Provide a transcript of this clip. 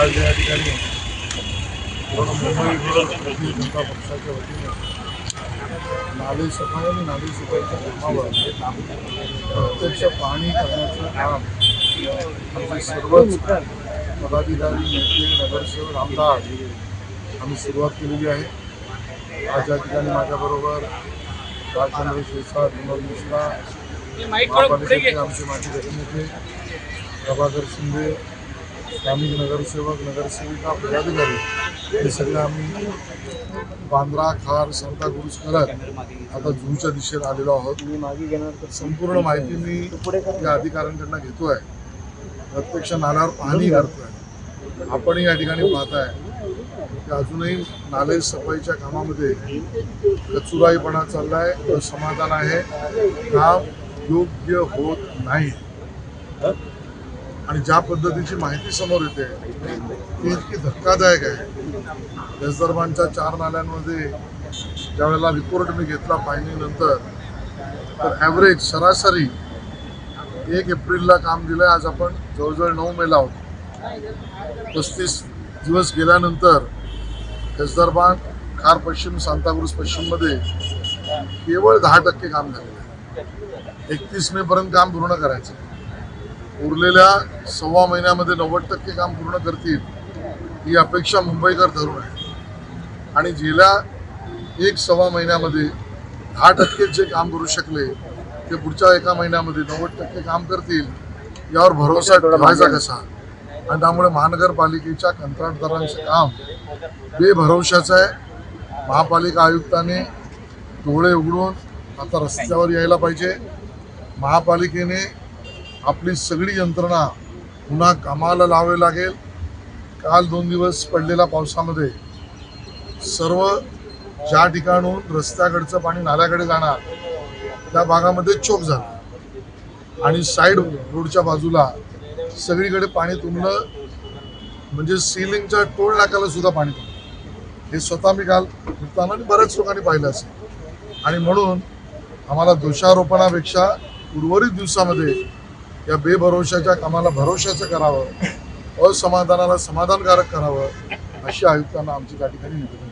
आज या ठिकाणी मुंबई भारतीय जनता पक्षाच्या वतीने नाली सफाई आणि नाली सफाईच्या कामावर प्रत्यक्ष पाहणी करण्याचं काम आमचे सर्वच पदाधिकारी नेते नगरसेवक आमदार आम्ही सुरुवात केलेली आहे आज या ठिकाणी माझ्याबरोबर राजचंद्र शिरसाट विनोद मिश्रा महापालिकेचे आमचे माजी गटनेते प्रभाकर शिंदे स्थानिक नगरसेवक नगरसेविका पदाधिकारी हे सगळे आम्ही बांद्रा खार सांताक्रुज करत आता जूच्या दिशेने आलेलो आहोत. संपूर्ण माहिती मी या अधिकाऱ्यांकडनं आहे प्रत्यक्ष नाल्यावर पाहणी करतोय आपणही या ठिकाणी पाहताय की अजूनही नाले सफाईच्या कामामध्ये कचुराईपणा चाललाय समाधान आहे. काम योग्य होत नाही. आणि ज्या पद्धतीची माहिती समोर येते ती इतकी धक्कादायक आहे. देसदरबानच्या चार नाल्यांमध्ये ज्यावेळेला रिपोर्ट मी घेतला पाहिजेनंतर तर ॲव्हरेज सरासरी एक एप्रिलला काम दिलं आज आपण जवळजवळ नऊ मेला आहोत. पस्तीस दिवस गेल्यानंतर कसदरबान खार पश्चिम सांताक्रुज पश्चिममध्ये केवळ दहा टक्के काम झालेलं आहे. एकतीस मेपर्यंत काम पूर्ण करायचं. उरलेल्या सव्वा महिन्यामध्ये नव्वद टक्के काम पूर्ण करतील ही अपेक्षा मुंबईकर धरून आहे. आणि गेल्या एक सव्वा महिन्यामध्ये दहा टक्के जे काम करू शकले ते पुढच्या एका महिन्यामध्ये नव्वद टक्के काम करतील यावर भरोसा ठेवायचा कसा? आणि त्यामुळे महानगरपालिकेच्या कंत्राटदारांचं काम बेभरवशाचं आहे. महापालिका आयुक्ताने डोळे उघडून आता रस्त्यावर यायला पाहिजे. महापालिकेने आपली सगळी यंत्रणा पुन्हा कामाला लावावी लागेल. काल दोन दिवस पडलेल्या पावसामध्ये सर्व ज्या ठिकाणून रस्त्याकडचं पाणी नाल्याकडे जाणार त्या भागामध्ये चोक झाला. आणि साईड रोडच्या बाजूला सगळीकडे पाणी तुंबलं म्हणजे सिलिंगच्या टोळ नाक्याला सुद्धा पाणी तुंबलं. हे स्वतः मी काल निघताना आणि बऱ्याच लोकांनी पाहिलं असेल. आणि म्हणून आम्हाला दोषारोपणापेक्षा उर्वरित दिवसामध्ये या बेभरोशाच्या कामाला भरोशाचं करावं असमाधानाला समाधानकारक करावं अशी आयुक्तांना आमची त्या ठिकाणी निवेदन